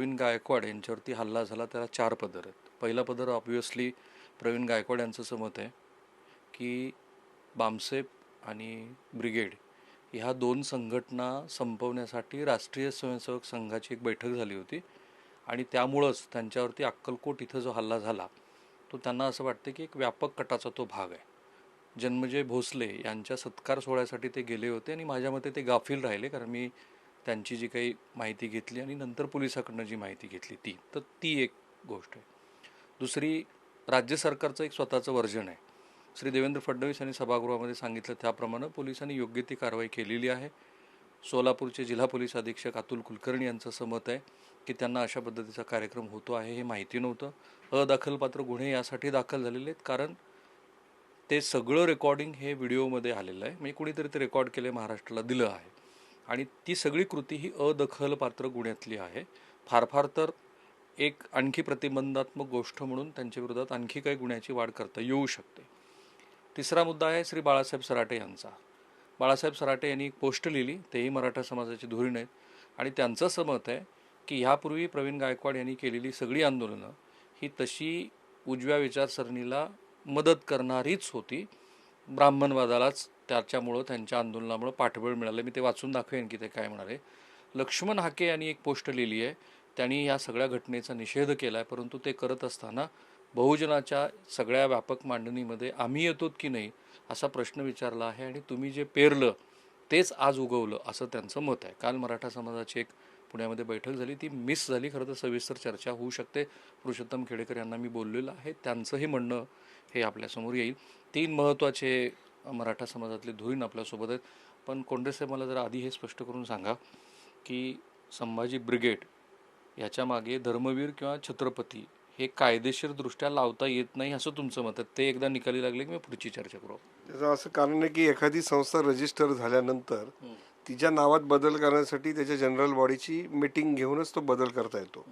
प्रवीण गायकवाड यांच्यावरती हल्ला झाला. त्याला चार पदर आहेत. पहिला पदर ऑब्वियसली प्रवीण गायकवाड यांचं असं मत आहे की बामसेप आणि ब्रिगेड ह्या दोन संघटना संपवण्यासाठी राष्ट्रीय स्वयंसेवक संघाची एक बैठक झाली होती आणि त्यामुळंच त्यांच्यावरती अक्कलकोट इथं जो हल्ला झाला तो त्यांना असं वाटतं की एक व्यापक कटाचा तो भाग आहे. जन्मजय भोसले यांच्या सत्कार सोहळ्यासाठी ते गेले होते आणि माझ्या मते ते गाफील राहिले कारण मी त्यांची जी काही माहिती घेतली आणि नंतर पोलिसाकडनं जी माहिती घेतली ती तर ती एक गोष्ट आहे. दुसरी राज्य सरकारचं एक स्वतःचं वर्जन आहे. श्री देवेंद्र फडणवीस यांनी सभागृहामध्ये सांगितलं त्याप्रमाणे पोलिसांनी योग्य ती कारवाई केलेली आहे. सोलापूरचे जिल्हा पोलीस अधीक्षक अतुल कुलकर्णी यांचं समत मत आहे की त्यांना अशा पद्धतीचा कार्यक्रम होतो आहे हे माहिती नव्हतं. अदखलपात्र गुन्हे यासाठी दाखल झालेले आहेत कारण ते सगळं रेकॉर्डिंग हे व्हिडिओमध्ये आलेलं आहे. म्हणजे कुणीतरी ते रेकॉर्ड केले महाराष्ट्राला दिलं आहे. आणि ती सगळी कृती ही अदखलपात्र गुन्ह्यातली आहे. फार फार तर एक आणखी प्रतिबंधात्मक गोष्ट म्हणून त्यांच्या विरोधात आणखी काही गुन्ह्याची वाढ करता येऊ शकते. तिसरा मुद्दा आहे श्री बाळासाहेब सराटे यांचा. बाळासाहेब सराटे यांनी एक पोस्ट लिहिली तेही मराठा समाजाची धुरीण आहेत. आणि त्यांचं असं मत आहे की ह्यापूर्वी प्रवीण गायकवाड यांनी केलेली सगळी आंदोलनं ही तशी उजव्या विचारसरणीला मदत करणारीच होती. ब्राह्मणवादालाच त्याच्यामुळं त्यांच्या आंदोलनामुळं पाठबळ मिळालं मी ते वाचून दाखवेन की ते काय म्हणाले लक्ष्मण हाके यांनी एक पोस्ट लिहिली आहे. त्यांनी या सगळ्या घटनेचा निषेध केला आहे परंतु ते करत असताना बहुजनाच्या सगळ्या व्यापक मांडणीमध्ये आम्ही येतो की नाही असा प्रश्न विचारला आहे आणि तुम्ही जे पेरलं तेच आज उगवलं असं त्यांचं मत आहे. काल मराठा समाजाची एक पुण्यामध्ये बैठक झाली. ती मिस झाली. खरं तर सविस्तर चर्चा होऊ शकते. पुरुषोत्तम खेडेकर यांना मी बोललेलं आहे. त्यांचंही म्हणणं हे आपल्यासमोर येईल. तीन महत्त्वाचे मराठा समाजातले धुरीण आपल्यासोबत आहेत. पण कोंडे साहेब मला जरा आधी हे स्पष्ट करून सांगा की संभाजी ब्रिगेड याच्या मागे धर्मवीर किंवा छत्रपती हे कायदेशीरदृष्ट्या लावता येत नाही असं तुमचं मत आहे. ते एकदा निकाली लागले की मी पुढची चर्चा करू. त्याचं असं कारण आहे की एखादी संस्था रजिस्टर झाल्यानंतर तिच्या नावात बदल करण्यासाठी त्याच्या जनरल बॉडीची मीटिंग घेऊनच तो बदल करता येतो.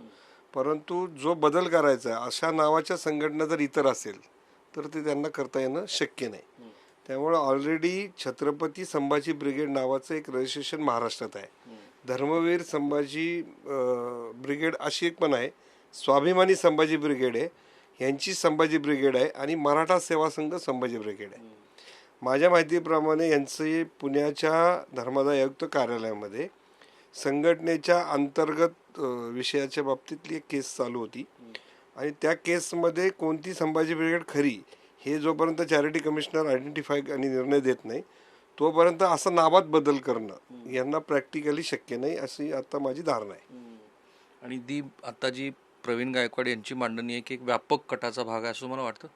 परंतु जो बदल करायचा आहे अशा नावाच्या संघटना जर इतर असेल तर ते त्यांना करता येणं शक्य नाही. त्यामुळं ऑलरेडी छत्रपती संभाजी ब्रिगेड नावाचं एक रजिस्ट्रेशन महाराष्ट्रात आहे. धर्मवीर संभाजी ब्रिगेड अशी एक पण आहे. स्वाभिमानी संभाजी ब्रिगेड आहे. यांची संभाजी ब्रिगेड आहे आणि मराठा सेवा संघ संभाजी ब्रिगेड आहे. माझ्या माहितीप्रमाणे यांचे पुण्याच्या धर्मादाय आयुक्त कार्यालयामध्ये संघटनेच्या अंतर्गत विषयाच्या बाबतीतली एक केस चालू होती. आणि त्या केसमध्ये कोणती संभाजी ब्रिगेड खरी हे जोपर्यंत चॅरिटी कमिशनर आयडेंटिफाय आणि निर्णय देत नाही तोपर्यंत असं नावात बदल करणं यांना प्रॅक्टिकली शक्य नाही अशी आता माझी धारणा आहे. आणि दी आता जी प्रवीण गायकवाड यांची मांडणी आहे की एक व्यापक कटाचा भाग आहे असं मला वाटतं?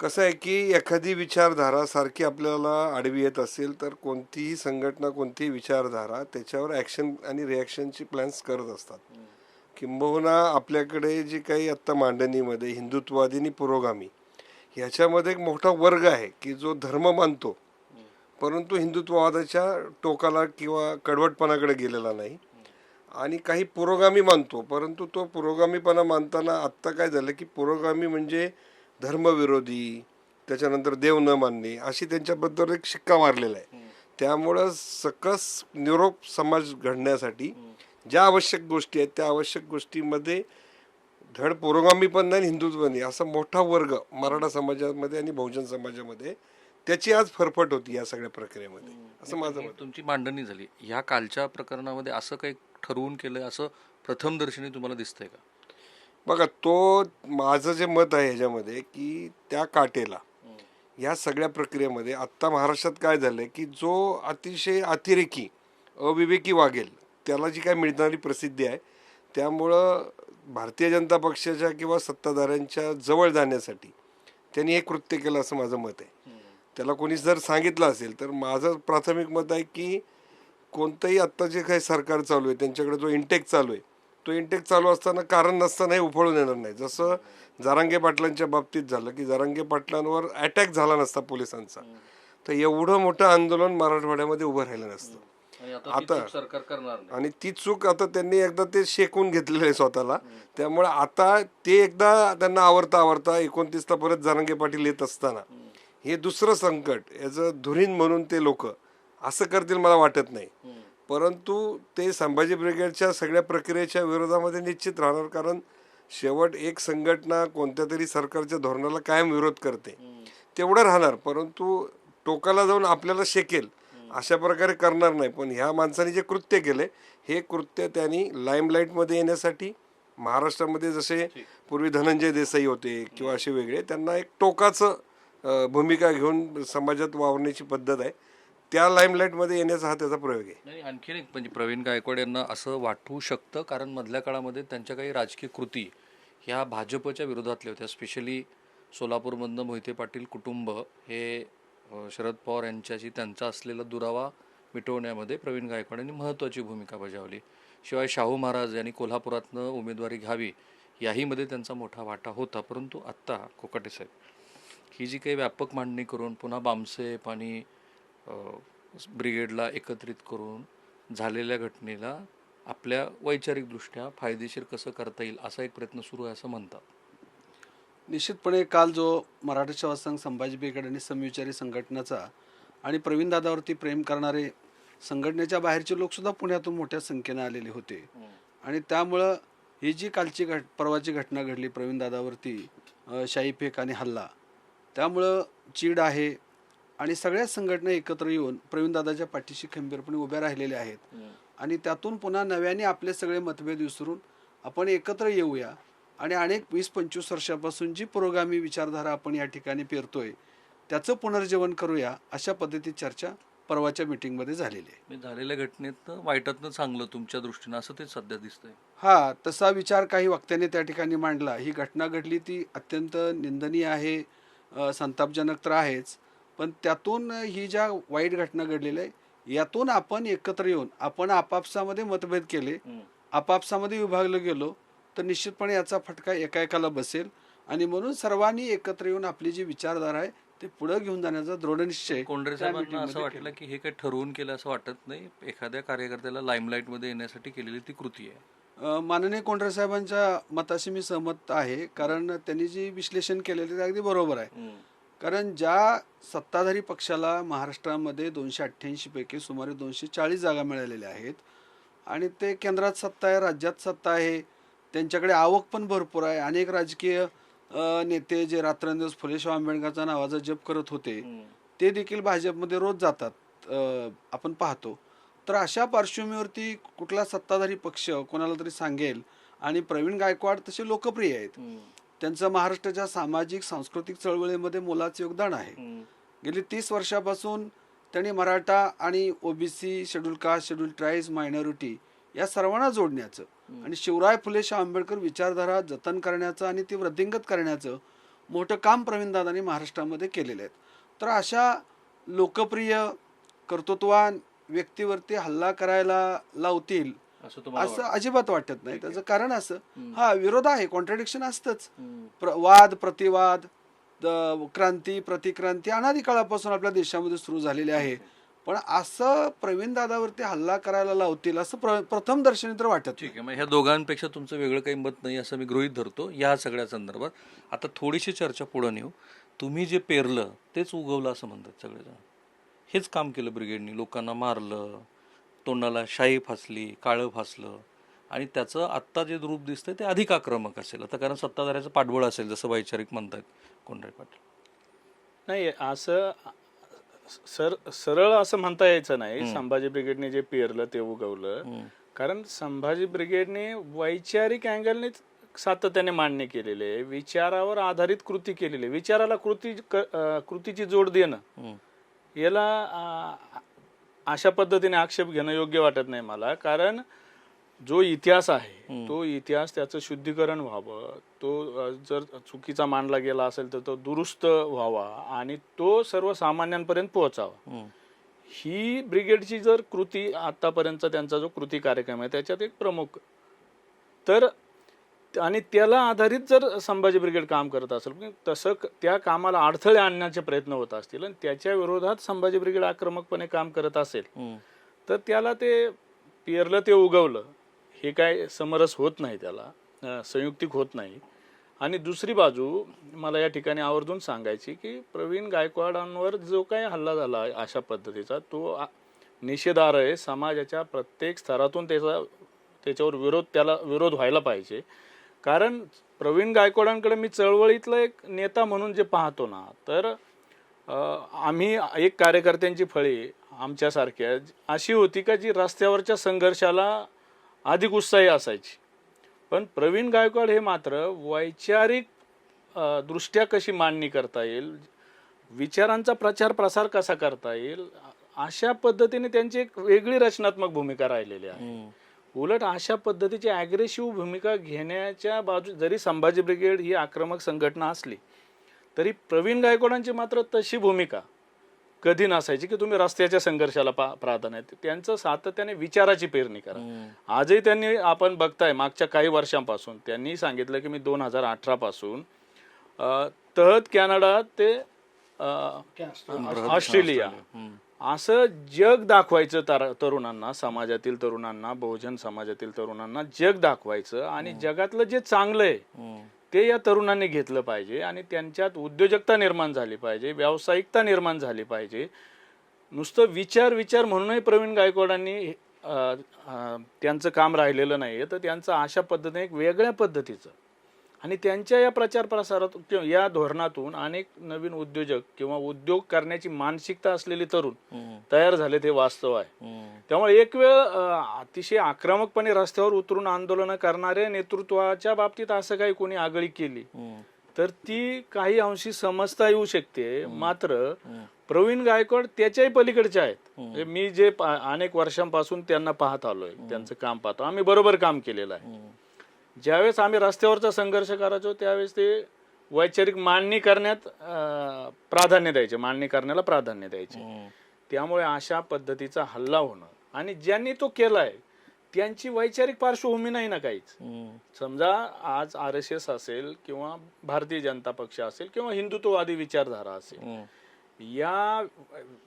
कसं आहे की एखादी विचारधारा सारखी आपल्याला आडवी येत असेल तर कोणतीही संघटना कोणतीही विचारधारा त्याच्यावर ॲक्शन आणि रिॲक्शनची प्लॅन्स करत असतात. किंबहुना आपल्याकडे जे काही आत्ता मांडणीमध्ये हिंदुत्ववादी आणि पुरोगामी ह्याच्यामध्ये एक मोठा वर्ग आहे की जो धर्म मानतो परंतु हिंदुत्ववादाच्या टोकाला किंवा कडवटपणाकडे गेलेला नाही. आणि काही पुरोगामी मानतो परंतु तो पुरोगामीपणा मानताना आत्ता काय झालं की पुरोगामी म्हणजे धर्मविरोधी त्याच्यानंतर देव न मानणे अशी त्यांच्याबद्दल एक शिक्का मारलेला आहे. त्यामुळं सकस निरोप समाज घडण्यासाठी ज्या आवश्यक गोष्टी आहेत त्या आवश्यक गोष्टीमध्ये धड पुरोगामी पण नाही आणि हिंदुत्व नाही. असा मोठा वर्ग मराठा समाजामध्ये आणि बहुजन समाजामध्ये त्याची आज फरफट होती या सगळ्या प्रक्रियेमध्ये. असं माझं मत तुमची मांडणी झाली. ह्या कालच्या प्रकरणामध्ये असं काही ठरवून केलंय असं प्रथम दर्शनी तुम्हाला दिसतंय का? बघा तो माझं जे मत आहे ह्याच्यामध्ये की त्या काटेला या सगळ्या प्रक्रियेमध्ये आत्ता महाराष्ट्रात काय झालंय की जो अतिशय अतिरेकी अविवेकी वागेल त्याला जी काय मिळणारी प्रसिद्धी आहे त्यामुळं भारतीय जनता पक्षाच्या किंवा सत्ताधाऱ्यांच्या जवळ जाण्यासाठी त्यांनी हे कृत्य केलं असं माझं मत आहे. त्याला कोणी जर सांगितलं असेल तर माझं प्राथमिक मत आहे की कोणतंही आत्ता जे काही सरकार चालू आहे त्यांच्याकडे जो इंटेक चालू आहे तो इंटेक चालू असताना कारण नसतानाही उफळून येणार नाही. जसं जारांगे पाटलांच्या बाबतीत झालं की जारांगे पाटलांवर अटॅक झाला नसता पोलिसांचा. तर एवढं मोठं आंदोलन मराठवाड्यामध्ये उभं राहिलं नसतं. आता सरकार करणार नाही. आणि ती चूक आता त्यांनी एकदा ते शेकून घेतलेलं आहे स्वतःला. त्यामुळे आता ते एकदा त्यांना आवडता आवडता एकोणतीसला परत जारंगे पाटील येत असताना हे दुसरं संकट याचं धुरीण म्हणून ते लोक असं करतील मला वाटत नाही. परंतु ते संभाजी ब्रिगेडच्या सगळ्या प्रक्रियेच्या विरोधामध्ये निश्चित राहणार कारण शेवट एक संघटना कोणत्या तरी सरकारच्या धोरणाला कायम विरोध करते. तेवढं राहणार परंतु टोकाला जाऊन आपल्याला शेकेल. अशा प्रकारे करणार नाही. पण ह्या माणसाने जे कृत्य केले हे कृत्य त्यांनी लाईमलाईटमध्ये येण्यासाठी महाराष्ट्रामध्ये जसे पूर्वी धनंजय देसाई होते किंवा असे वेगळे त्यांना एक टोकाचं भूमिका घेऊन समाजात वावरण्याची पद्धत आहे. त्या लाईमलाईटमध्ये येण्याचा हा त्याचा प्रयोग आहे. नाही आणखीन एक म्हणजे प्रवीण गायकवाड यांना असं वाटू शकतं कारण मधल्या काळामध्ये त्यांच्या काही राजकीय कृती ह्या भाजपच्या विरोधातल्या होत्या. स्पेशली सोलापूरमधनं मोहिते पाटील कुटुंब हे शरद पवार यांच्याशी त्यांचा असलेला दुरावा मिटवण्यामध्ये प्रवीण गायकवाड यांनी महत्त्वाची भूमिका बजावली. शिवाय शाहू महाराज यांनी कोल्हापुरातनं उमेदवारी घ्यावी याहीमध्ये त्यांचा मोठा वाटा होता परंतु आत्ता कोकाटे साहेब ही जी काही व्यापक मांडणी करून पुन्हा बामसेप आणि ब्रिगेडला एकत्रित करून झालेल्या घटनेला आपल्या वैचारिकदृष्ट्या फायदेशीर कसं करता येईल असा एक प्रयत्न सुरू आहे असं म्हणतात. निश्चितपणे काल जो मराठा सेवा संघ संभाजी ब्रिगेड आणि समविचारी संघटनेचा आणि प्रवीण दादावरती प्रेम करणारे संघटनेच्या बाहेरचे लोकसुद्धा पुण्यातून मोठ्या संख्येने आलेले होते. आणि त्यामुळं ही जी कालची घट परवाची घटना घडली प्रवीण दादावरती अ, शाईफेक आणि हल्ला त्यामुळं चीड आहे आणि सगळ्याच संघटना एकत्र येऊन प्रवीण दादाच्या पाठीशी खंबीरपणे उभ्या राहिलेल्या आहेत. आणि त्यातून पुन्हा नव्याने आपले सगळे मतभेद विसरून आपण एकत्र येऊया आणि अनेक वीस पंचवीस वर्षापासून जी पुरोगामी विचारधारा आपण या ठिकाणी पेरतोय त्याचं पुनर्जीवन करूया अशा पद्धतीची चर्चा परवाच्या मिटिंगमध्ये झालेली आहे. झालेल्या घटनेतनं वाईटातनं चांगलं तुमच्या दृष्टीनं असं ते सध्या दिसतंय. हा तसा विचार काही वक्त्यांनी त्या ठिकाणी मांडला. ही घटना घडली ती अत्यंत निंदनीय आहे संतापजनक तर आहेच पण त्यातून ही ज्या वाईट घटना घडलेल्या आहे यातून आपण एकत्र येऊन आपण आपापसामध्ये मतभेद केले आपापसामध्ये विभागलं गेलो तर निश्चितपणे याचा फटका एका एकाला बसेल. आणि म्हणून सर्वांनी एकत्र येऊन आपली जी विचारधारा आहे ते पुढे घेऊन जाण्याचा दृढनिश्चय कोंढरे त्या साहेबांना असं मध्ये वाटलं. की हे काही ठरवून केलं असं वाटत नाही. एखाद्या कार्यकर्त्याला लाईमलाईटमध्ये येण्यासाठी केलेली ती कृती आहे. माननीय कोंढरे साहेबांच्या मताशी मी सहमत आहे. कारण त्यांनी जी विश्लेषण केलेलं ते अगदी बरोबर आहे. कारण ज्या सत्ताधारी पक्षाला महाराष्ट्रामध्ये दोनशे अठ्ठ्याऐंशी पैकी सुमारे दोनशे चाळीस जागा मिळालेल्या आहेत आणि ते केंद्रात सत्ता आहे राज्यात सत्ता आहे त्यांच्याकडे आवक पण भरपूर आहे. अनेक राजकीय नेते जे रात्रंदिवस फुले शाह आंबेडकरचा नावाचा जप करत होते ते देखील भाजपमध्ये रोज जातात आपण पाहतो. तर अशा पार्श्वभूमीवरती कुठला सत्ताधारी पक्ष कोणाला तरी सांगेल आणि प्रवीण गायकवाड तसे लोकप्रिय आहेत. त्यांचं महाराष्ट्राच्या सामाजिक सांस्कृतिक चळवळीमध्ये मोलाचं योगदान आहे. गेली तीस वर्षापासून त्यांनी मराठा आणि OBC schedule caste schedule tribes minority या सर्वांना जोडण्याचं. आणि शिवराय फुले शाह आंबेडकर विचारधारा जतन करण्याचं आणि ती वृद्धिंगत करण्याचं मोठं काम प्रवीणदादांनी महाराष्ट्रामध्ये केलेलं आहे. तर अशा लोकप्रिय कर्तृत्वान व्यक्तीवरती हल्ला करायला लावतील असं अजिबात वाटत नाही. त्याचं कारण असं. हा विरोध आहे. कॉन्ट्रडिक्शन असतंच? प्र वाद प्रतिवाद क्रांती प्रतिक्रांती अनादी काळापासून आपल्या देशामध्ये सुरू झालेली आहे. पण असं प्रवीण दादावरती हल्ला करायला लावतील असं प्र प्रथम दर्शनी तर वाटत ठीक आहे मग ह्या दोघांपेक्षा तुमचं वेगळं काही मत नाही असं मी गृहीत धरतो. या सगळ्या संदर्भात आता थोडीशी चर्चा पुढं नेऊ. तुम्ही जे पेरलं तेच उगवलं असं म्हणतात सगळेजण. हेच काम केलं ब्रिगेडनी लोकांना मारलं तोंडाला शाई फासली काळं फासलं. आणि त्याचं आत्ता जे रूप दिसतंय ते अधिक आक्रमक असेल. आता कारण सत्ताधाऱ्याचं पाठबळ असेल जसं वैचारिक म्हणतात कोंढरे पाटील. नाही असं सर सरळ असं म्हणता यायचं नाही. संभाजी ब्रिगेडने जे पेरलं ते उगवलं. कारण संभाजी ब्रिगेडने वैचारिक अँगलने सातत्याने मान्य केलेले विचारावर आधारित कृती केलेली आहे विचाराला कृती कृतीची जोड देणं. याला अशा पद्धतीने आक्षेप घेणं योग्य वाटत नाही मला. कारण जो इतिहास आहे तो इतिहास त्याचं शुद्धीकरण व्हावं. तो जर चुकीचा मानला गेला असेल तर तो दुरुस्त व्हावा आणि तो सर्वसामान्यांपर्यंत पोहोचावा. ही ब्रिगेडची जर कृती आतापर्यंत त्यांचा जो कृती कार्यक्रम आहे त्याच्यात एक प्रमुख. तर आणि त्याला आधारित जर संभाजी ब्रिगेड काम करत असेल म्हणजे तसं त्या कामाला अडथळे आणण्याचे प्रयत्न होत असतील आणि त्याच्या विरोधात संभाजी ब्रिगेड आक्रमकपणे काम करत असेल. तर त्याला ते पेरलं ते उगवलं. हे काय समरस होत नाही त्याला संयुक्तिक होत नाही. आणि दुसरी बाजू मला या ठिकाणी आवर्जून सांगायची की प्रवीण गायकवाडांवर जो काही हल्ला झाला अशा पद्धतीचा तो निषेधार निषेधार्ह आहे. समाजाच्या प्रत्येक स्तरातून त्याचा त्याच्यावर विरोध त्याला विरोध व्हायला पाहिजे. कारण प्रवीण गायकवाडांकडे मी चळवळीतला एक नेता म्हणून जे पाहतो ना तर आम्ही एक कार्यकर्त्यांची फळी आमच्यासारख्या अशी होती का जी रस्त्यावरच्या संघर्षाला अधिक उत्साही असायची. पण प्रवीण गायकवाड हे मात्र वैचारिक दृष्ट्या कशी मांडणी करता येईल विचारांचा प्रचार प्रसार कसा करता येईल अशा पद्धतीने त्यांची एक वेगळी रचनात्मक भूमिका राहिलेली आहे. उलट अशा पद्धतीची ॲग्रेसिव्ह भूमिका घेण्याच्या बाजू जरी संभाजी ब्रिगेड ही आक्रमक संघटना असली तरी प्रवीण गायकवाडांची मात्र तशी भूमिका कधी नसायची की तुम्ही रस्त्याच्या संघर्षाला पा प्राधान्य आहे. त्यांचं सातत्याने विचाराची पेरणी करा. आजही त्यांनी आपण बघताय मागच्या काही वर्षांपासून त्यांनी सांगितलं की मी दोन हजार अठरा पासून तहत कॅनडा ते ऑस्ट्रेलिया. असं जग दाखवायचं तर तरुणांना समाजातील तरुणांना बहुजन समाजातील तरुणांना जग दाखवायचं आणि जगातलं जे चांगलं आहे ते या तरुणांनी घेतलं पाहिजे आणि त्यांच्यात उद्योजकता निर्माण झाली पाहिजे व्यावसायिकता निर्माण झाली पाहिजे. नुसतं विचार विचार म्हणूनही प्रवीण गायकवाडांनी त्यांचं काम राहिलेलं नाही आहे तर त्यांचं अशा पद्धतीने एक वेगळ्या पद्धतीचं आणि त्यांच्या या प्रचार प्रसारात किंवा या धोरणातून अनेक नवीन उद्योजक किंवा उद्योग करण्याची मानसिकता असलेले तरुण तयार झाले ते वास्तव आहे. त्यामुळे एक वेळ अतिशय आक्रमकपणे रस्त्यावर उतरून आंदोलनं करणाऱ्या नेतृत्वाच्या बाबतीत असं काही कोणी आगळी केली. तर ती काही अंशी समजता येऊ शकते. मात्र प्रवीण गायकवाड त्याच्याही पलीकडचे आहेत. म्हणजे मी जे अनेक वर्षांपासून त्यांना पाहत आलोय त्यांचं काम पाहतो. आम्ही बरोबर काम केलेलं आहे. ज्यावेळेस आम्ही रस्त्यावरचा संघर्ष करायचो त्यावेळेस ते वैचारिक मांडणी करण्यात अं, प्राधान्य द्यायचे. मांडणी करण्याला प्राधान्य द्यायचे. त्यामुळे अशा पद्धतीचा हल्ला होणं आणि ज्यांनी तो केलाय त्यांची वैचारिक पार्श्वभूमी नाही ना काहीच. समजा आज आर एस एस असेल किंवा भारतीय जनता पक्ष असेल किंवा हिंदुत्ववादी विचारधारा असेल या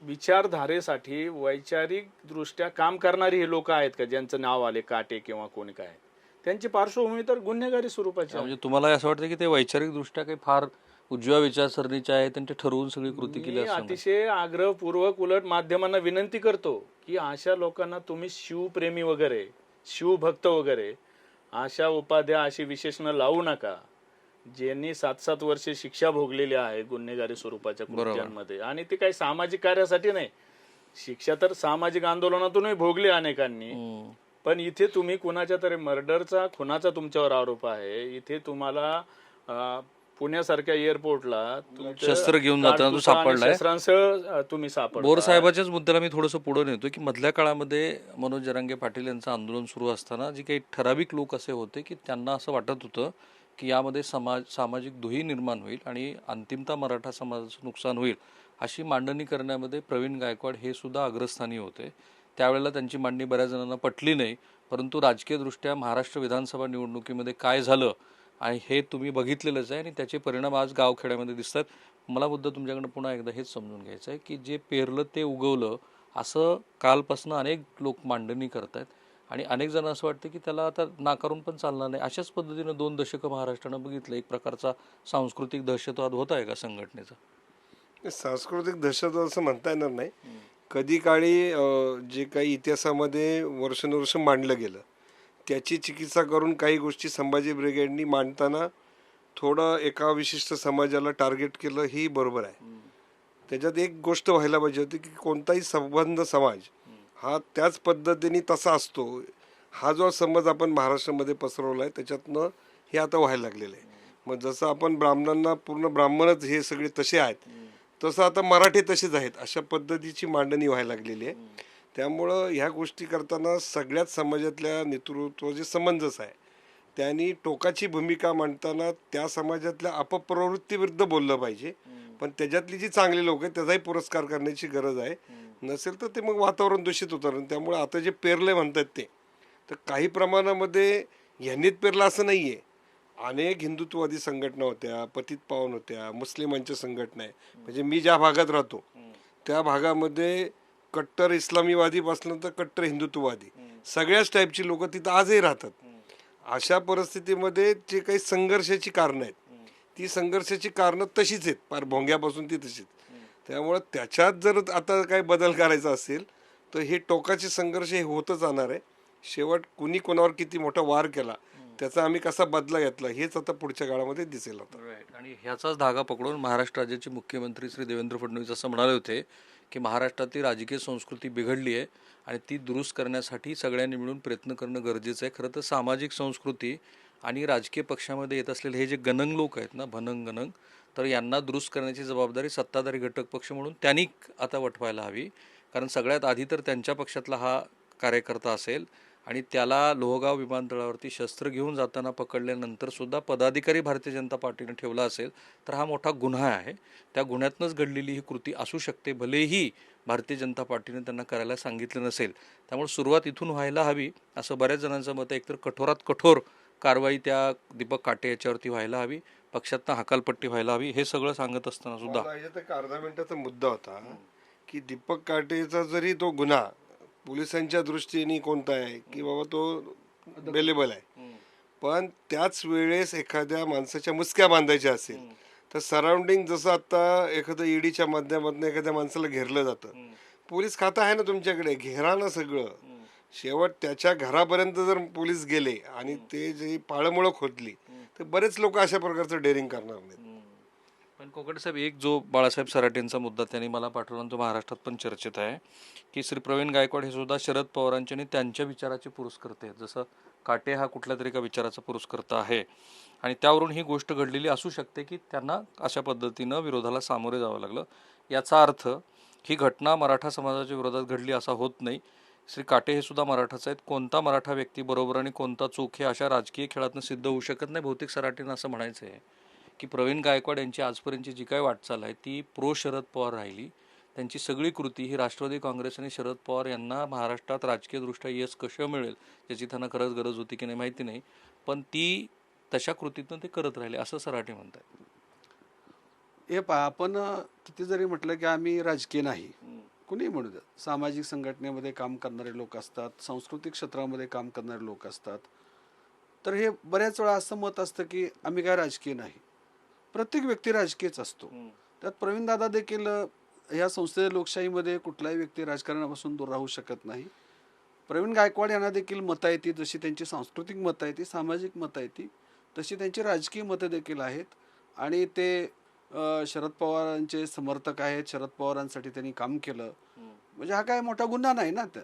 विचारधारेसाठी वैचारिक दृष्ट्या काम करणारी हे लोक आहेत का? ज्यांचं नाव आले काटे किंवा कोणी काय? त्यांची पार्श्वभूमी तर गुन्हेगारी स्वरूपाची आहे. म्हणजे तुम्हाला असं वाटतं की ते वैचारिक दृष्ट्या काही फार उजव्या विचारसरणीचे आहेत आणि ते ठरवून सगळी कृती केली मी असं नाही. अतिशय आग्रहपूर्वक उलट माध्यमांना विनंती करतो की अशा लोकांना तुम्ही शिवप्रेमी वगैरे शिवभक्त वगैरे अशा उपाध्या अशी विशेषणं लावू नका ज्यांनी सात सात वर्षे शिक्षा भोगलेली आहे गुन्हेगारी स्वरूपाच्या कृत्यांमध्ये आणि ते काही सामाजिक कार्यासाठी नाही शिक्षा तर सामाजिक आंदोलनातूनही भोगली अनेकांनी हम्म. पण इथे तुम्ही कुणाच्या तरी मर्डरचा खुनाचा तुमच्यावर आरोप आहे. इथे तुम्हाला अं, पुण्यासारख्या एअरपोर्टला तुमचं शस्त्र घेऊन जाताना तो काडतुसा आणि सापडलाय. शस्त्रांसह तुम्ही सापडता बोर साहेबाच्याच मुद्द्याला मी थोडंसं पुढे नेतो की मधल्या काळामध्ये मनोज जरांगे पाटील यांचं आंदोलन सुरू असताना जी काही ठराविक लोक असे होते की त्यांना असं वाटत होतं की यामध्ये समाज सामाजिक दुही निर्माण होईल आणि अंतिमता मराठा समाजाचं नुकसान होईल अशी मांडणी करण्यामध्ये प्रवीण गायकवाड हे सुद्धा अग्रस्थानी होते. त्यावेळेला त्यांची मांडणी बऱ्याच जणांना पटली नाही परंतु राजकीयदृष्ट्या महाराष्ट्र विधानसभा निवडणुकीमध्ये काय झालं आणि हे तुम्ही बघितलेलंच आहे आणि त्याचे परिणाम आज गावखेड्यामध्ये दिसतात. मला मुद्दा तुमच्याकडनं पुन्हा एकदा हेच समजून घ्यायचं आहे की जे पेरलं ते उगवलं असं कालपासून अनेक लोक मांडणी करत आहेत आणि अनेक जण असं वाटतं की त्याला आता नाकारून पण चालणार नाही. अशाच पद्धतीनं दोन दशकं महाराष्ट्रानं बघितलं. एक प्रकारचा सांस्कृतिक दहशतवाद होत आहे का संघटनेचा? सांस्कृतिक दहशतवाद असं म्हणता येणार नाही. कधी काळी जे काही इतिहासामध्ये वर्षानुवर्ष मांडलं गेलं त्याची चिकित्सा करून काही गोष्टी संभाजी ब्रिगेडनी मांडताना थोडं एका विशिष्ट समाजाला टार्गेट केलं ही बरोबर आहे. त्याच्यात एक गोष्ट व्हायला पाहिजे होती की कोणताही संबंध समाज हा त्याच पद्धतीने तसा असतो. हा जो समज आपण महाराष्ट्रामध्ये पसरवला आहे त्याच्यातनं हे आता व्हायला लागलेलं आहे. मग जसं आपण ब्राह्मणांना पूर्ण ब्राह्मणच हे सगळे तसे आहेत तसं आता मराठी तसेच आहेत. अशा पद्धतीची मांडणी व्हायला लागलेली आहे. त्यामुळं ह्या गोष्टी करताना सगळ्याच समाजातल्या नेतृत्वाचे समंजस आहे. त्यांनी टोकाची भूमिका मांडताना त्या समाजातल्या अपप्रवृत्तीविरुद्ध बोललं पाहिजे. पण त्याच्यातली जी चांगली लोक आहेत त्याचाही पुरस्कार करण्याची गरज आहे. नसेल तर ते मग वातावरण दूषित होतं. आणि त्यामुळे आता जे पेरले म्हणतात ते तर काही प्रमाणामध्ये ह्यांनीच पेरलं असं नाही आहे अनेक हिंदुत्ववादी संघटना होत्या पतित पावन होत्या मुस्लिमांच्या संघटना आहे. म्हणजे मी ज्या भागात राहतो त्या भागामध्ये कट्टर इस्लामीवादीपासून तर कट्टर हिंदुत्ववादी. सगळ्याच टाईपची लोक तिथं आजही राहतात. अशा परिस्थितीमध्ये जे काही संघर्षाची कारणं आहेत ती संघर्षाची कारणं तशीच आहेत. फार भोंग्यापासून ती तशीच त्यामुळं त्याच्यात जर आता काही बदल करायचा असेल तर हे टोकाचे संघर्ष हे होतच जाणार आहे. शेवट कुणी कोणावर किती मोठा वार केला त्याचा आम्ही कसा बदला घेतला हेच आता पुढच्या काळामध्ये दिसेल आता. आणि ह्याचाच धागा पकडून महाराष्ट्र राज्याचे मुख्यमंत्री श्री देवेंद्र फडणवीस असं म्हणाले होते की महाराष्ट्रातली राजकीय संस्कृती बिघडली आहे आणि ती दुरुस्त करण्यासाठी सगळ्यांनी मिळून प्रयत्न करणं गरजेचं आहे. खरं तर सामाजिक संस्कृती आणि राजकीय पक्षामध्ये येत असलेले हे जे गणंग लोक आहेत ना भनंग गणंग तर यांना दुरुस्त करण्याची जबाबदारी सत्ताधारी घटक पक्ष म्हणून त्यांनी आता वठवायला हवी. कारण सगळ्यात आधी तर त्यांच्या पक्षातला हा कार्यकर्ता असेल आणि त्याला लोहगाव विमानतळावरती शस्त्र घेऊन जाताना पकडल्यानंतर सुद्धा पदाधिकारी भारतीय जनता पार्टीने ठेवला असेल तर हा मोठा गुन्हा आहे. त्या गुन्ह्यातनंच घडलेली ही कृती असू शकते भलेही भारतीय जनता पार्टीने त्यांना करायला सांगितलं नसेल. त्यामुळे सुरुवात इथून व्हायला हवी असं बऱ्याच जणांचं मत आहे. एकतर कठोरात कठोर कारवाई त्या दीपक काटे याच्यावरती व्हायला हवी पक्षातनं हकालपट्टी व्हायला हवी हे सगळं सांगत असताना सुद्धा. एक अर्धा मिनिटाचा मुद्दा होता की दीपक काटेचा जरी तो गुन्हा पोलिसांच्या दृष्टीने कोणता आहे की बाबा तो बेलेबल आहे. पण त्याच वेळेस एखाद्या माणसाच्या मुसक्या बांधायच्या असेल तर सराउंडिंग जसं आता एखादं ईडीच्या माध्यमातून एखाद्या माणसाला घेरलं जातं. पोलीस खातं आहे ना तुमच्याकडे? घेरा ना सगळं. शेवट त्याच्या घरापर्यंत जर पोलीस गेले आणि ते जे पाळमुळं खोदली तर बरेच लोक अशा प्रकारचं डेअरिंग करणार नाहीत. पण कोकटे साहेब एक जो बाळासाहेब सराटेंचा मुद्दा त्यांनी मला पाठवला आणि तो महाराष्ट्रात पण चर्चेत आहे की श्री प्रवीण गायकवाड हे सुद्धा शरद पवारांचे आणि त्यांच्या विचाराचे पुरस्कर्ते आहेत. जसं काटे हा कुठल्या तरी एका विचाराचा पुरस्कर्ता आहे आणि त्यावरून ही गोष्ट घडलेली असू शकते की त्यांना अशा पद्धतीनं विरोधाला सामोरे जावं लागलं. याचा अर्थ ही घटना मराठा समाजाच्या विरोधात घडली असा होत नाही. श्री काटे हे सुद्धा मराठाच आहेत. कोणता मराठा व्यक्ती बरोबर आणि कोणता चूक हे अशा राजकीय खेळातनं सिद्ध होऊ शकत नाही भौतिक सराटेनं असं म्हणायचं आहे की प्रवीण गायकवाड यांची आजपर्यंतची जी काय वाटचाल आहे ती प्रो शरद पवार राहिली. त्यांची सगळी कृती ही राष्ट्रवादी काँग्रेस आणि शरद पवार यांना महाराष्ट्रात राजकीयदृष्ट्या यश कसं मिळेल याची त्यांना खरंच गरज होती की नाही माहिती नाही. पण ती तशा कृतीतनं ते करत राहिले असं सराटे म्हणतात हे पहा आपण किती जरी म्हटलं की आम्ही राजकीय नाही. कुणीही म्हणू द्या? सामाजिक संघटनेमध्ये काम करणारे लोक असतात सांस्कृतिक क्षेत्रामध्ये काम करणारे लोक असतात. तर हे बऱ्याच वेळा असं मत असतं की आम्ही काय राजकीय नाही. प्रत्येक व्यक्ती राजकीयच असतो. त्यात प्रवीण दादा देखील या संस्थेच्या लोकशाहीमध्ये कुठलाही व्यक्ती राजकारणापासून दूर राहू शकत नाही. प्रवीण गायकवाड यांना देखील मतं येते जशी त्यांची सांस्कृतिक मतं येते सामाजिक मतं येते तशी त्यांची राजकीय मतं देखील आहेत. आणि ते शरद पवारांचे समर्थक आहेत शरद पवारांसाठी त्यांनी काम केलं. म्हणजे हा काय मोठा गुन्हा नाही ना त्या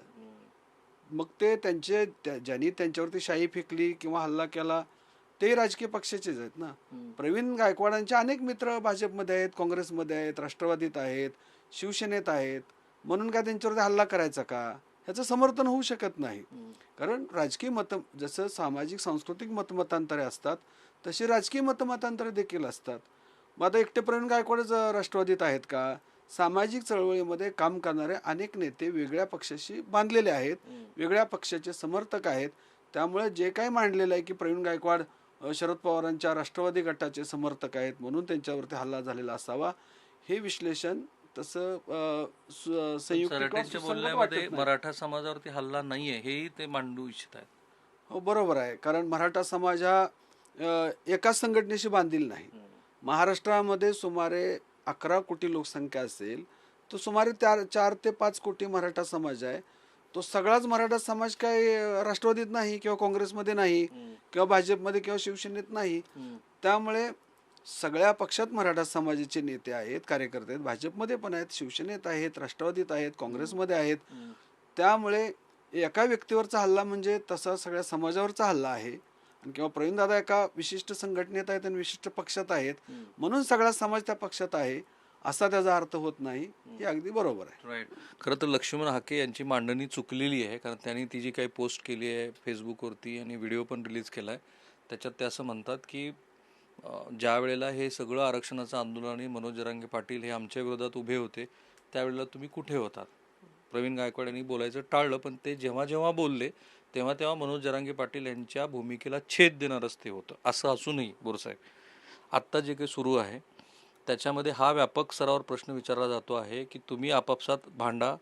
मग ते त्यांचे त्या- ज्यांनी त्यांच्यावरती शाही फेकली किंवा हल्ला केला ते राजकीय पक्षाचेच आहेत ना. प्रवीण गायकवाडांचे अनेक मित्र भाजपमध्ये आहेत काँग्रेसमध्ये आहेत राष्ट्रवादीत आहेत शिवसेनेत आहेत. म्हणून काय त्यांच्यावरती हल्ला करायचा का? ह्याचं समर्थन होऊ शकत नाही. कारण राजकीय मत जसं सामाजिक सांस्कृतिक मतमतांतरे असतात तशी राजकीय मतमतांतरे देखील असतात. मग आता एकटे प्रवीण गायकवाडच राष्ट्रवादीत आहेत का? सामाजिक चळवळीमध्ये काम करणारे अनेक नेते वेगळ्या पक्षाशी बांधलेले आहेत वेगळ्या पक्षाचे समर्थक आहेत. त्यामुळे जे काही मांडलेलं आहे की प्रवीण गायकवाड शरद पवारांच्या राष्ट्रवादी गटाचे समर्थक आहेत म्हणून त्यांच्यावरती हल्ला झालेला असावा. हे विश्लेषण तसं संयुक्त बोलण्यामध्ये नाही. मराठा समाजावरती हल्ला नाहीये हेही ते मांडू इच्छित आहेत. हो बरोबर आहे. कारण मराठा समाज हा एकाच संघटनेशी बांधील नाही. महाराष्ट्रामध्ये सुमारे अकरा कोटी लोकसंख्या असेल तो सुमारे चार चार ते पाच कोटी मराठा समाज आहे. तो सगळाच मराठा समाज काय अ, राष्ट्रवादीत नाही किंवा काँग्रेसमध्ये नाही किंवा भाजपमध्ये किंवा शिवसेनेत नाही. त्यामुळे सगळ्या पक्षात मराठा समाजाचे नेते आहेत कार्यकर्ते आहेत भाजपमध्ये पण आहेत शिवसेनेत आहेत राष्ट्रवादीत आहेत काँग्रेसमध्ये आहेत. त्यामुळे एका व्यक्तीवरचा हल्ला म्हणजे तसा सगळ्या समाजावरचा हल्ला आहे. आणि किंवा प्रवीण दादा एका विशिष्ट संघटनेत आहेत आणि विशिष्ट पक्षात आहेत. म्हणून सगळा समाज त्या पक्षात आहे. असा त्याचा अर्थ होत नाही हे अगदी बरोबर आहे. राईट खरं तर लक्ष्मण हाके यांची मांडणी चुकलेली आहे कारण त्यांनी ती जी काही पोस्ट केली आहे फेसबुकवरती आणि व्हिडिओ पण रिलीज केला आहे त्याच्यात ते असं म्हणतात की ज्या वेळेला हे सगळं आरक्षणाचं आंदोलन आणि मनोज जरांगे पाटील हे आमच्या विरोधात उभे होते त्यावेळेला तुम्ही कुठे होतात? प्रवीण गायकवाड यांनी बोलायचं टाळलं पण ते जेव्हा जेव्हा बोलले तेव्हा तेव्हा मनोज जरांगे पाटील यांच्या भूमिकेला छेद देणारच ते होतं असं असूनही बोरसाहेब. आत्ता जे काही सुरू आहे त्याच्यामध्ये हा व्यापक स्तरावर प्रश्न विचारला जातो आहे की तुम्ही आपापसात भांडा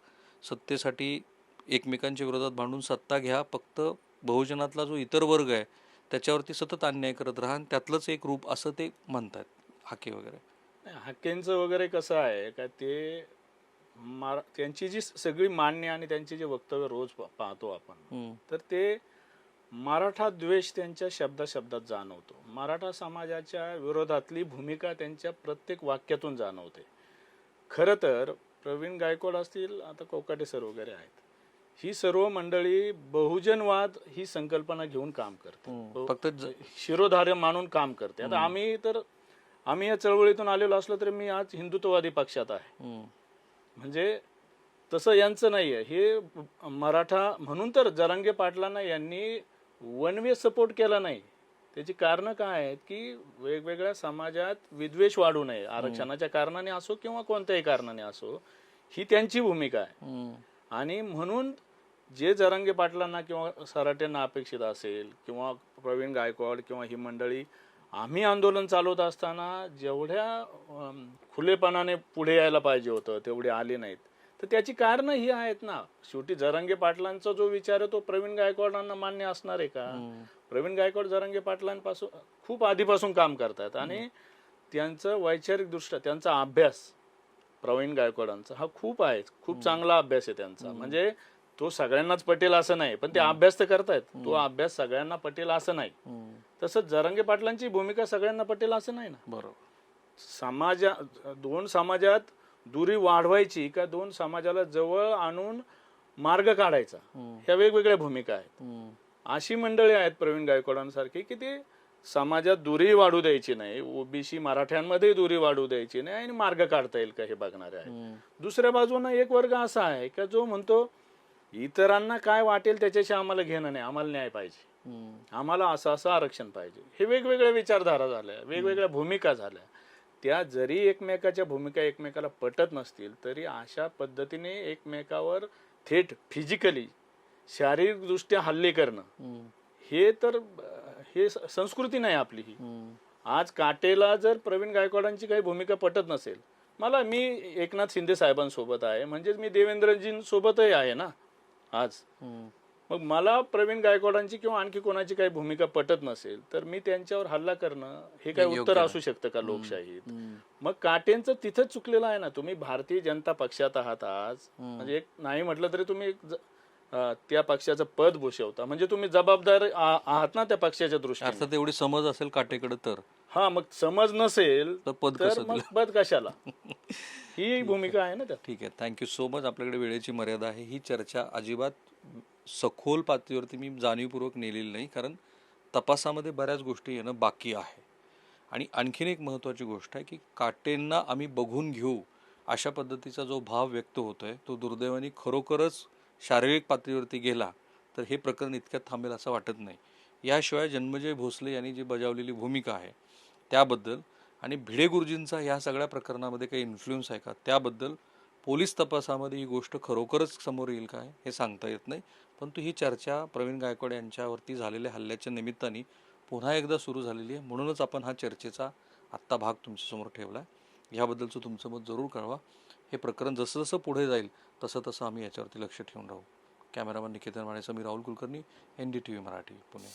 सत्तेसाठी एकमेकांच्या विरोधात भांडून सत्ता घ्या फक्त बहुजनातला जो इतर वर्ग आहे त्याच्यावरती सतत अन्याय करत राहा आणि त्यातलंच एक रूप असं ते म्हणतात हाके वगैरे हाकेंचं वगैरे कसं आहे का ते मार त्यांची जी सगळी मान्य आणि त्यांची जे वक्तव्य रोज पाहतो आपण. तर ते मराठा द्वेष त्यांच्या शब्दा शब्दात जाणवतो. मराठा समाजाच्या विरोधातली भूमिका त्यांच्या प्रत्येक वाक्यातून जाणवते. खरं तर प्रवीण गायकवाड असतील आता कोकाटे सर वगैरे आहेत. ही सर्व मंडळी बहुजनवाद ही संकल्पना घेऊन काम करते. बहु- फक्त शिरोधार्य मानून काम करते. आता आम्ही तर आम्ही या चळवळीतून आलेलो असलो तरी मी आज हिंदुत्ववादी पक्षात आहे. म्हणजे तसं यांचं नाहीये. हे मराठा म्हणून तर जरांगे पाटलांना यांनी वन वे सपोर्ट केला नाही. त्याची कारणं काय आहेत की वेगवेगळ्या समाजात विद्वेष वाढू नये. आरक्षणाच्या कारणाने असो किंवा कोणत्याही कारणाने असो ही त्यांची भूमिका आहे. आणि म्हणून जे जरांगे पाटलांना किंवा सराट्यांना अपेक्षित असेल किंवा प्रवीण गायकवाड किंवा ही मंडळी आम्ही आंदोलन चालवत असताना जेवढ्या खुलेपणाने पुढे यायला पाहिजे होतं तेवढे आले नाहीत. तर त्याची कारणं ही आहेत ना. शेवटी जरांगे पाटलांचा जो विचार आहे तो प्रवीण गायकवाडांना मान्य असणार आहे का? प्रवीण गायकवाड जरांगे पाटलांपासून खूप आधीपासून काम करतात आणि त्यांचं वैचारिक दृष्ट्या त्यांचा अभ्यास प्रवीण गायकवाडांचा हा खूप आहे. खूप चांगला अभ्यास आहे त्यांचा. म्हणजे तो सगळ्यांनाच पटेल असं नाही पण ते अभ्यास तर करतायत. तो अभ्यास सगळ्यांना पटेल असं नाही. तसंच जरांगे पाटलांची भूमिका सगळ्यांना पटेल असं नाही ना. बरोबर. समाजा दोन समाजात दुरी वाढवायची का दोन समाजाला जवळ आणून मार्ग काढायचा? ह्या वेगवेगळ्या भूमिका आहेत. अशी मंडळी आहेत प्रवीण गायकवाडांसारखी की ते समाजात दुरी वाढू द्यायची नाही ओबीसी मराठ्यांमध्ये दुरी वाढू द्यायची नाही आणि मार्ग काढता येईल का हे बघणारे आहेत. दुसऱ्या बाजूने एक वर्ग असा आहे का जो म्हणतो इतरांना काय वाटेल त्याच्याशी आम्हाला घेणं नाही आम्हाला न्याय पाहिजे. आम्हाला असं असं आरक्षण पाहिजे. हे वेगवेगळ्या विचारधारा झाल्या वेगवेगळ्या भूमिका झाल्या. त्या जरी एकमेकाच्या भूमिका एकमेकाला पटत नसतील तरी अशा पद्धतीने एकमेकावर थेट फिजिकली शारीरिकदृष्ट्या हल्ले करणं. हे तर हे संस्कृती नाही आपली ही. आज काटेला जर प्रवीण गायकवाडांची काही भूमिका पटत नसेल मला मी एकनाथ शिंदे साहेबांसोबत आहे म्हणजेच मी देवेंद्रजींसोबतही आहे ना आज. मग मला प्रवीण गायकवाडांची किंवा आणखी कोणाची काही भूमिका पटत नसेल तर मी त्यांच्यावर हल्ला करणं हे काय योग्य. उत्तर. असू शकतं का लोकशाहीत. मग काटेंचं तिथंच चुकलेलं आहे ना तुम्ही भारतीय जनता पक्षात आहात आज. म्हणजे एक नाही म्हटलं तरी तुम्ही त्या पक्षाचं पद भूषवता. म्हणजे तुम्ही जबाबदार आहात ना त्या पक्षाच्या दृष्टीने. अर्थात एवढी समज असेल काटेकडे तर. हा मग समज नसेल तर पद तर मग? पद कशाला? ही भूमिका आहे ना ठीक आहे. थँक्यू सो मच आपल्याकडे वेळेची मर्यादा आहे. ही चर्चा अजिबात सखोल पातळीवरती मी जाणीवपूर्वक नेलेली नाही कारण तपासामध्ये बऱ्याच गोष्टी येणं बाकी आहे. आणि आणखीन एक महत्त्वाची गोष्ट आहे की काटेंना आम्ही बघून घेऊ अशा पद्धतीचा जो भाव व्यक्त होतोय तो दुर्दैवाने खरोखरच शारीरिक पातळीवरती गेला तर हे प्रकरण इतक्यात थांबेल असं वाटत नाही. याशिवाय जन्मजय भोसले यांनी जी बजावलेली भूमिका आहे त्याबद्दल आणि भिडे गुरुजींचा ह्या सगळ्या प्रकरणामध्ये काही इन्फ्लुएन्स आहे का त्याबद्दल पोलीस तपासामध्ये ही गोष्ट खरोखरच समोर येईल काय हे सांगता येत नाही. परंतु ही चर्चा प्रवीण गायकवाड यांच्यावरती झालेल्या हल्ल्याच्या निमित्ताने पुन्हा एकदा सुरू झालेली आहे. म्हणूनच आपण हा चर्चेचा आत्ता भाग तुमच्यासमोर ठेवला आहे ह्याबद्दलचं तुमचं मत जरूर कळवा. हे प्रकरण जसं जसं पुढे जाईल तसं तसं आम्ही याच्यावरती लक्ष ठेवून राहू. कॅमेरामन निकेतन मानेसह मी Rahul Kulkarni N D T V Marathi Pune.